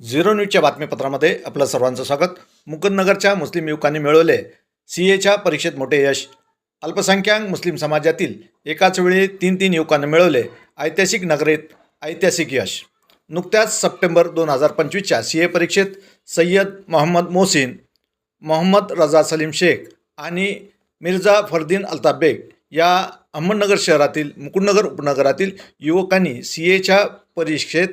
Zero न्यूजच्या बातमीपत्रामध्ये आपलं सर्वांचं स्वागत. मुकुंदनगरच्या मुस्लिम युवकांनी मिळवले सी एच्या परीक्षेत मोठे यश. अल्पसंख्याक मुस्लिम समाजातील एकाच वेळी तीन तीन युवकांनी मिळवले ऐतिहासिक नगरीत ऐतिहासिक यश. नुकत्याच सप्टेंबर दोन हजार पंचवीसच्या सी ए परीक्षेत सय्यद मोहम्मद मोहसिन मोहम्मद रजा सलीम शेख आणि मिर्झा फरदीन अल्ताफ बेग या अहमदनगर शहरातील मुकुंदनगर उपनगरातील युवकांनी सी एच्या परीक्षेत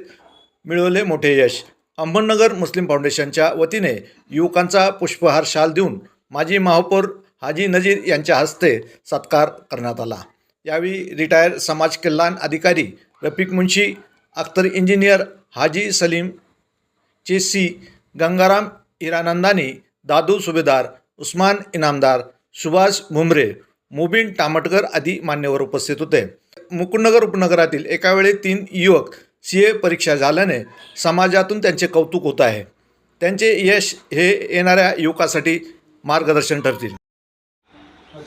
मिळवले मोठे यश. अहमदनगर मुस्लिम फाउंडेशनच्या वतीने युवकांचा पुष्पहार शाल देऊन माजी महापौर हाजी नजीर यांच्या हस्ते सत्कार करण्यात आला. यावेळी रिटायर समाज कल्याण अधिकारी रफिक मुंशी अख्तर इंजिनियर हाजी सलीम चेसी गंगाराम हिरानंदानी दादू सुभेदार उस्मान इनामदार सुभाष भुमरे मुबीन टामटकर आदी मान्यवर उपस्थित होते. मुकुंदनगर उपनगरातील एकावेळी तीन युवक सी ए परीक्षा झाल्याने समाजातून त्यांचे कौतुक होत आहे. त्यांचे यश हे येणाऱ्या युवकासाठी मार्गदर्शन ठरतील.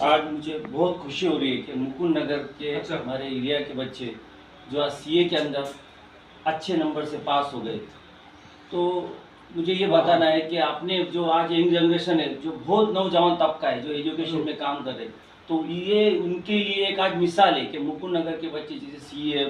आज मुझे बहुत खुशी हो रही है कि मुकुंद नगर के हमारे एरिया के बच्चे जो आज सीए के अंदर अच्छे नंबर से पास हो गए तो मुझे ये बताना है कि आपने जो आज यंग जनरेशन है जो बहुत नौजवान तबका है जो एजुकेशन में काम कर रहे हैं तो ये उनके लिए एक आज मिसाल है कि मुकुंद नगर के बच्चे जैसे सी ए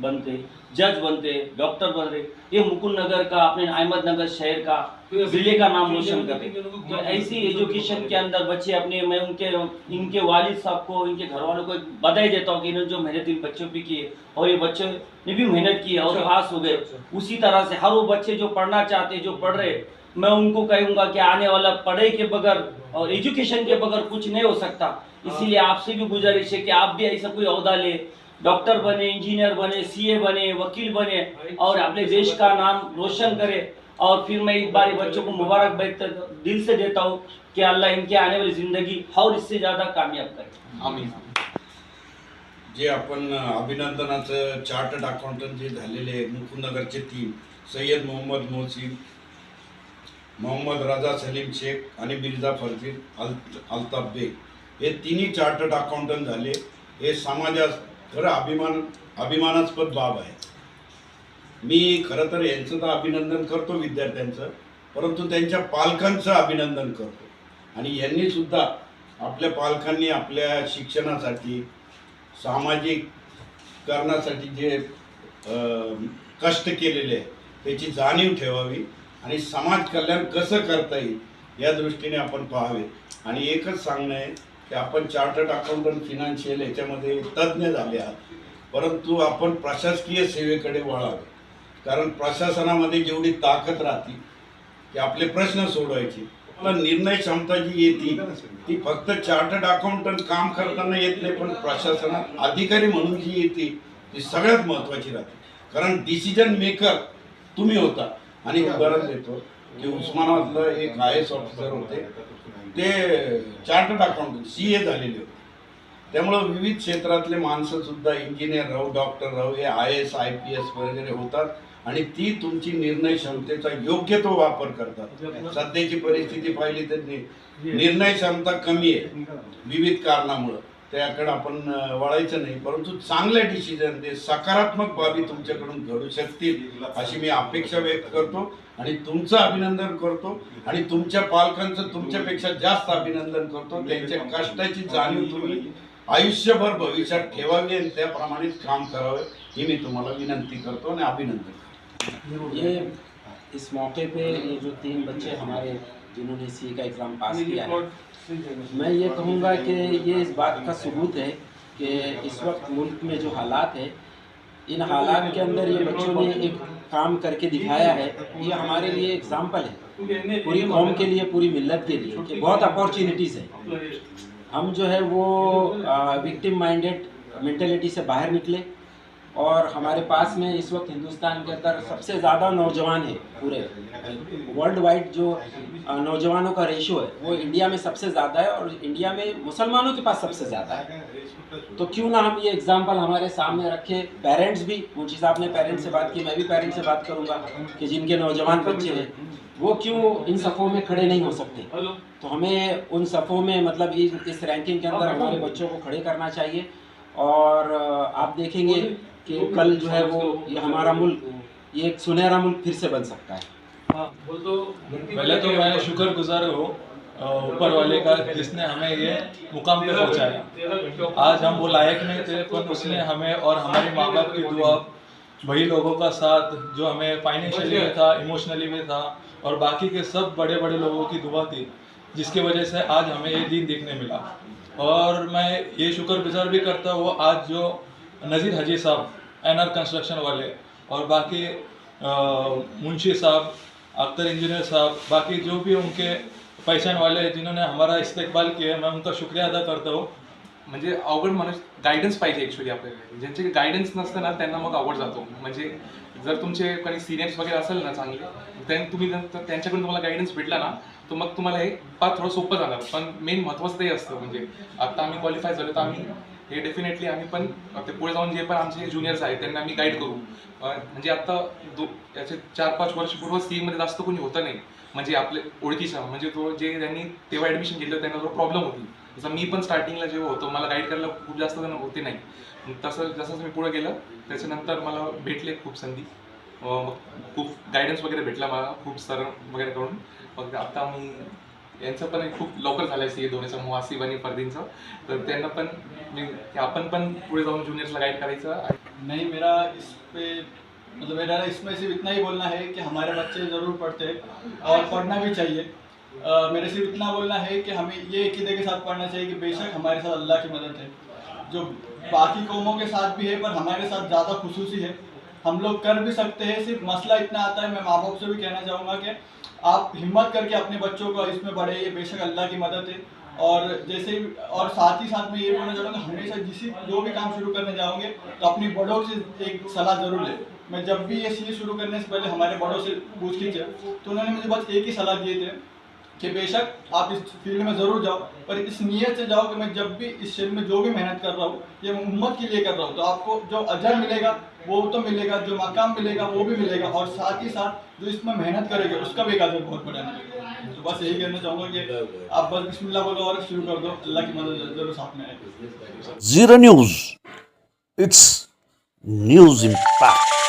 बनते जज बनते डॉक्टर बन रहे ये मुकुंद नगर का अपने अहमदनगर शहर का ज़िले का नाम रोशन कर रहे। तो ऐसी एजुकेशन के अंदर बच्चे अपने मैं उनके इनके वालिद साहब को इनके घर वालों को बधाई देता हूँ कि इन्होंने जो मेहनत इन बच्चों पे की है और ये बच्चे ने भी मेहनत की है और पास हो गए। उसी तरह से हर वो बच्चे जो पढ़ना चाहते जो पढ़ रहे मैं उनको कहूँगा कि आने वाला पढ़ाई के बगैर और एजुकेशन के बगैर कुछ नहीं हो सकता। इसीलिए आपसे भी गुजारिश है कि आप भी ऐसा कोई अहदा ले। डॉक्टर बने इंजीनियर बने सीए बने वकील बने और अपने देश का नाम रोशन करे। और फिर मैं एक बार बच्चों को मुबारक दिल से देता हूँ कि अल्लाह इनके आने वाली ज़िंदगी और इससे ज़्यादा कामयाब करे। जे आपण अभिनंदनाचं चार्टर्ड अकाउंटंट जे झालेले मुकुंदनगरचे तीन सय्यद मोहम्मद मोहसिन मोहम्मद रजा सलीम शेख आणि मिर्झा फरदीन अल अल्ताफ बेग हे तिन्ही चार्टर्ड अकाउंटंट झाले. हे समाजास खरं अभिमान अभिमानास्पद बाब आहे. मी खरं तर यांचं तर अभिनंदन करतो विद्यार्थ्यांचं परंतु त्यांच्या पालकांचं अभिनंदन करतो. आणि यांनीसुद्धा आपल्या पालकांनी आपल्या शिक्षणासाठी सामाजिक करण्यासाठी जे कष्ट केलेले आहे त्याची जाणीव ठेवावी. आणि समाज कल्याण कसं करता येईल या दृष्टीने आपण पाहावे. आणि एकच सांगणं आहे की आपण चार्टर्ड अकाउंटंट फिनान्शियल याच्यामध्ये तज्ज्ञ झाले आहात. परंतु आपण प्रशासकीय सेवेकडे वळावे. कारण प्रशासनामध्ये जेवढी ताकद राहते की आपले प्रश्न सोडवायचे. मला निर्णय क्षमता जी येते ती फक्त चार्टर्ड अकाउंटंट काम करताना येत नाही पण प्रशासनात अधिकारी म्हणून जी येते ती सगळ्यात महत्त्वाची राहते. कारण डिसिजन मेकर तुम्ही होता. आणि उदाहरण देतो की उस्मानाबादला एक आय एस ऑफिसर होते. ते चार्टर्ड अकाउंटंट सी ए झालेले होते. त्यामुळं विविध क्षेत्रातले माणसं सुद्धा इंजिनियर राहू डॉक्टर राहू हे I S I P S वगैरे होतात. आणि ती तुमची निर्णय क्षमतेचा योग्य तो वापर करतात. सध्याची परिस्थिती पाहिली तर निर्णय क्षमता कमी आहे. विविध कारणामुळं. त्याकडे आपण वळायचं नाही. परंतु चांगले डिसिजन ते सकारात्मक बाबी तुमच्याकडून घडू शकतील अशी मी अपेक्षा व्यक्त करतो आणि तुमचं अभिनंदन करतो आणि तुमच्या पालकांचं तुमच्यापेक्षा जास्त अभिनंदन करतो. त्यांच्या कष्टाची जाणीव तुम्ही आयुष्यभर भविष्यात ठेवावी आणि त्याप्रमाणेच काम करावं ही मी तुम्हाला विनंती करतो आणि अभिनंदन करतो. ये इस मौके पे ये जो तीन बच्चे हमारे जिन्होंने सी का एग्ज़ाम पास किया है। मैं ये कहूँगा कि ये इस बात का सबूत है कि इस वक्त मुल्क में जो हालात है इन हालात के अंदर ये बच्चों ने एक काम करके दिखाया है ये हमारे लिए एग्ज़ाम्पल है। पूरी कौम के लिए पूरी मिलत के लिए कि बहुत अपॉर्चुनिटीज़ है। हम जो है वो विक्टिम माइंडेड मेंटेलिटी से बाहर निकले। और हमारे पास में इस वक्त हिंदुस्तान के अंदर सबसे ज़्यादा नौजवान है पूरे। वर्ल्ड वाइड जो नौजवानों का रेशो है वो इंडिया में सबसे ज़्यादा है और इंडिया में मुसलमानों के पास सबसे ज़्यादा है। तो क्यों ना हम ये एग्ज़ाम्पल हमारे सामने रखें पेरेंट्स भी मुंशी साहब ने पेरेंट्स से बात की मैं भी पेरेंट्स से बात करूँगा कि जिनके नौजवान बच्चे हैं वो क्यों इन सफ़ों में खड़े नहीं हो सकते? तो हमें उन सफ़ों में मतलब इस इस रैंकिंग के अंदर हमारे बच्चों को खड़े करना चाहिए और आप देखेंगे कि कल जो है वो ये हमारा मुल्क ये एक सुनहरा मुल्क फिर से बन सकता है। पहले तो मैं शुक्रगुजार हूँ ऊपर वाले का जिसने हमें ये मुकाम पे पहुँचाया। आज हम वो लायक नहीं थे पर उसने हमें और हमारे माँ बाप की दुआ वही लोगों का साथ जो हमें फाइनेंशियली में था इमोशनली में था और बाकी के सब बड़े बड़े लोगों की दुआ थी जिसकी वजह से आज हमें ये दिन देखने मिला। और मैं ये शुक्रगुजार भी करता हूँ आज जो नज़ीर हजी साहब एन आर कंस्ट्रक्शन वाले और बाकी मुंशी साहब अख्तर इंजीनियर साहब बाकी जो भी उनके पहचान वाले जिन्होंने हमारा इस्तेकबाल किया मैं उनका शुक्रिया अदा करता हूँ। म्हणजे अवघड माणूस गायडन्स पाहिजे ॲक्च्युली आपल्याकडे ज्यांचे गायडन्स नसतं ना त्यांना मग अवघड जातो. म्हणजे जर तुमचे काही सिनियर्स वगैरे असेल ना चांगले त्यां तुम्ही त्यांच्याकडून तुम्हाला गायडन्स भेटला ना तर मग तुम्हाला हे पाच थोडं सोपं जाणार. पण मेन महत्त्वाचं ते असतं. म्हणजे आता आम्ही क्वालिफाय झालो तर आम्ही हे डेफिनेटली आम्ही पण ते पुढे जाऊन जे पण आमचे ज्युनियर्स आहेत त्यांना आम्ही गाईड करू. म्हणजे आता दो याचे चार पाच वर्ष पूर्व जास्त कोणी होतं नाही. म्हणजे आपले ओळखीचा म्हणजे तो जे त्यांनी तेव्हा ॲडमिशन घेतलं त्यांना थोडं प्रॉब्लेम होती. जसं मी पण स्टार्टिंगला जेव्हा होतो मला गाईड करायला खूप जास्त जण होते नाही. तसं जसं मी पुढे गेलं त्याच्यानंतर मला भेटले खूप संधी. खूप गायडन्स वगैरे भेटला मला खूप सर वगैरे करून. मग आता मी यांचं पण खूप लवकर झालं सी ए दोन्हीचं मुहासिब आणि पुढे जाऊन ज्युनियर्सला गाईड करायचं नहीं मेरा इस पे मतलब मेरा इसमें सिर्फ़ इतना ही बोलना है कि हमारे बच्चे ज़रूर पढ़ते और पढ़ना भी चाहिए। अ, मेरे सिर्फ़ इतना बोलना है कि हमें ये अकीदे के साथ पढ़ना चाहिए कि बेशक हमारे साथ अल्लाह की मदद है। जो बाकी कौमों के साथ भी है पर हमारे साथ ज़्यादा खसूसी है। हम लोग कर भी सकते हैं सिर्फ़ मसला इतना आता है मैं माँ बाप से भी कहना चाहूँगा कि आप हिम्मत करके अपने बच्चों को इसमें बढ़े ये बेशक अल्लाह की मदद है। और जैसे और साथ ही साथ मैं ये बोलना चाहूँगा हमेशा जिस जो भी काम शुरू करने जाओगे तो अपनी बड़ों से एक सलाह ज़रूर ले। मैं जब भी ये चीज़ शुरू करने से पहले हमारे बड़ों से पूछ कीजिए तो उन्होंने मुझे बस एक ही सलाह दिए थे कि बेशक आप इस फ़ील्ड में ज़रूर जाओ, पर इस नीयत से जाओ कि मैं जब भी इस क्षेत्र में जो भी मेहनत कर रहा हूँ, ये उम्मत के लिए कर रहा हूँ। तो आपको जो अजर मिलेगा वो तो मिलेगा, जो मकाम मिलेगा, वो भी मिलेगा। और साथ ही साथ जो इसमें मेहनत करेगा, उसका भी एक आदर बहुत बड़ा मिलेगा तो बस यही कहना चाहूँगा कि आप बस बिस्मिल्लाह बोलो और शुरू कर दो। अल्लाह की मदद ज़रूर साथ में आएगी zero news, it's news Impact.